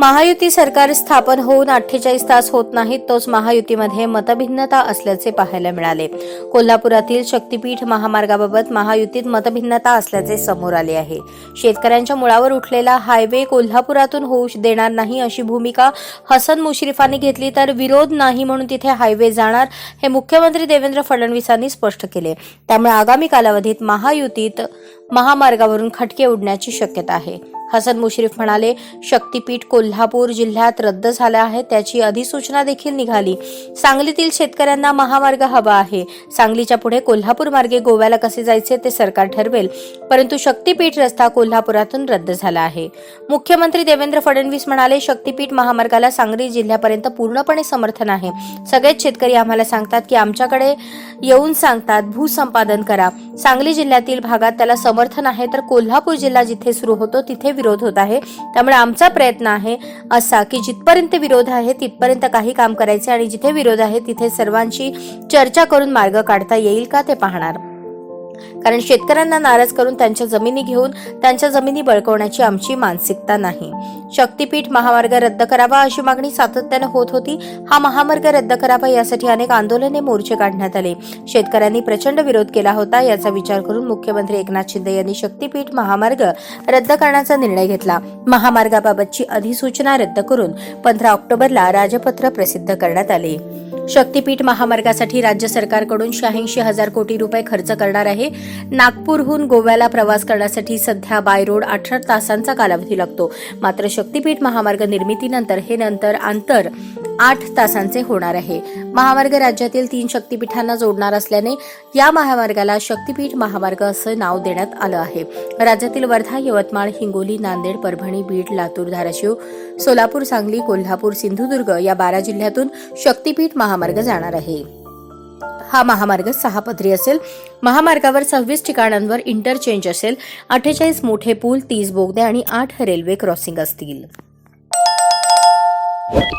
Mahayuti सरकार स्थापन होऊन अठ्ठेचाळीस तास होत नाहीत तोच महायुतीमध्ये मतभिन्नता असल्याचे पाहायला मिळाले. कोल्हापुरातील शक्तीपीठ महामार्गाबाबत महायुतीत मतभिन्नता असल्याचे समोर आले आहे. शेतकऱ्यांच्या मुळावर उठलेला हायवे कोल्हापुरातून होऊ देणार नाही अशी भूमिका हसन मुश्रीफांनी घेतली तर विरोध नाही म्हणून तिथे हायवे जाणार हे मुख्यमंत्री देवेंद्र फडणवीसांनी स्पष्ट केले. त्यामुळे आगामी कालावधीत महायुतीत महामार्गावरून खटके उडण्याची शक्यता आहे. हसन मुश्रीफ म्हणाले शक्तीपीठ कोल्हापूर जिल्ह्यात रद्द झालं आहे त्याची अधिसूचना देखील निघाली. सांगलीतील शेतकऱ्यांना महामार्ग हवा आहे. सांगलीच्या पुढे कोल्हापूर मार्गे गोव्याला कसे जायचे ते सरकार ठरवेल परंतु शक्तीपीठ रस्ता कोल्हापुरातून रद्द झाला आहे. मुख्यमंत्री देवेंद्र फडणवीस म्हणाले शक्तीपीठ महामार्गाला सांगली जिल्ह्यापर्यंत पूर्णपणे समर्थन आहे. सगळेच शेतकरी आम्हाला सांगतात की आमच्याकडे येऊन सांगतात भूसंपादन करा. सांगली जिल्ह्यातील भागात त्याला समर्थन आहे तर कोल्हापूर जिल्हा जिथे सुरू होतो तिथे विरोध होत आहे. त्यामुळे आमचा प्रयत्न आहे असा की जिथपर्यंत विरोध आहे तिथपर्यंत काही काम करायचे आणि जिथे विरोध आहे तिथे सर्वांची चर्चा करून मार्ग काढता येईल का ते पाहणार. कारण शेतकऱ्यांना नाराज करून त्यांच्या जमिनी घेऊन त्यांच्या जमिनी बळकवण्याची आमची मानसिकता नाही. शक्तीपीठ महामार्ग रद्द करावा अशी मागणी सातत्यानं होत होती. हा महामार्ग रद्द करावा यासाठी अनेक आंदोलने मोर्चे काढण्यात आले. शेतकऱ्यांनी प्रचंड विरोध केला होता याचा विचार करून मुख्यमंत्री एकनाथ शिंदे यांनी शक्तीपीठ महामार्ग रद्द करण्याचा निर्णय घेतला. महामार्गाबाबतची अधिसूचना रद्द करून पंधरा ऑक्टोबरला राजपत्र प्रसिद्ध करण्यात आले. शक्तीपीठ महामार्गासाठी राज्य सरकारकडून शहाऐंशी हजार कोटी रुपये खर्च करणार आहे. नागपूरहून गोव्याला प्रवास करण्यासाठी सध्या बाय रोड अठरा तासांचा कालावधी लागतो. मात्र शक्तीपीठ महामार्ग निर्मितीनंतर हे नंतर अंतर आठ तासांचे होणार आहे. महामार्ग राज्यातील तीन शक्तीपीठांना जोडणार असल्याने या महामार्गाला शक्तीपीठ महामार्ग असं नाव देण्यात आलं आहे. राज्यातील वर्धा यवतमाळ हिंगोली नांदेड परभणी बीड लातूर धाराशिव सोलापूर सांगली कोल्हापूर सिंधुदुर्ग या बारा जिल्ह्यातून शक्तीपीठ महामार्ग जाणार आहे. हा महामार्ग सहा पदरी असेल. महामार्गावर सव्वीस ठिकाणांवर इंटरचेंज असेल. अठ्ठेचाळीस मोठे पूल तीस बोगदे आणि आठ रेल्वे क्रॉसिंग असतील.